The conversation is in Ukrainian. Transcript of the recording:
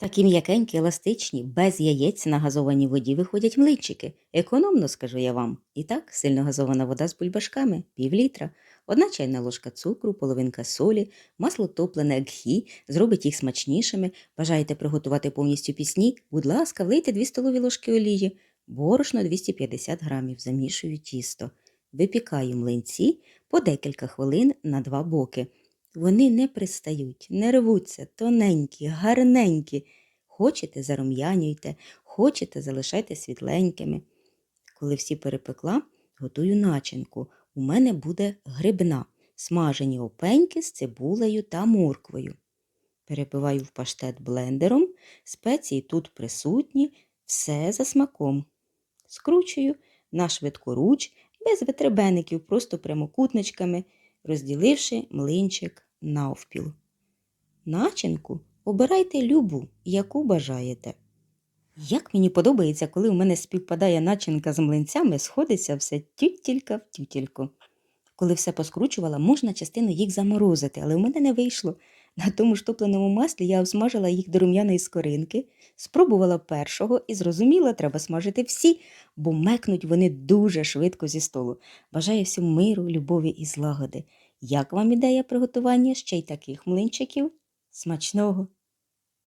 Такі м'якенькі, еластичні, без яєць на газованій воді виходять млинчики. Економно, скажу я вам. І так, сильно газована вода з бульбашками, пів літра, одна чайна ложка цукру, половинка солі, масло топлене гхі, зробить їх смачнішими. Бажаєте приготувати повністю пісні? Будь ласка, влийте 2 столові ложки олії, борошно 250 грамів, замішую тісто. Випікаю млинці по декілька хвилин на два боки. Вони не пристають, не рвуться, тоненькі, гарненькі. Хочете, зарум'янюйте, хочете, залишайте світленькими. Коли всі перепекла, готую начинку. У мене буде грибна, смажені опеньки з цибулею та морквою. Перебиваю в паштет блендером, спеції тут присутні, все за смаком. Скручую на швидкоруч, без витребеників, просто прямокутничками, розділивши млинчик навпіл. Начинку обирайте любу, яку бажаєте. Як мені подобається, коли у мене співпадає начинка з млинцями, сходиться все тютілька в тютільку. Коли все поскручувала, можна частину їх заморозити, але в мене не вийшло. На тому ж топленому маслі я обсмажила їх до рум'яної скоринки, спробувала першого і зрозуміла, треба смажити всі, бо мекнуть вони дуже швидко зі столу. Бажаю всім миру, любові і злагоди. Як вам ідея приготування ще й таких млинчиків? Смачного!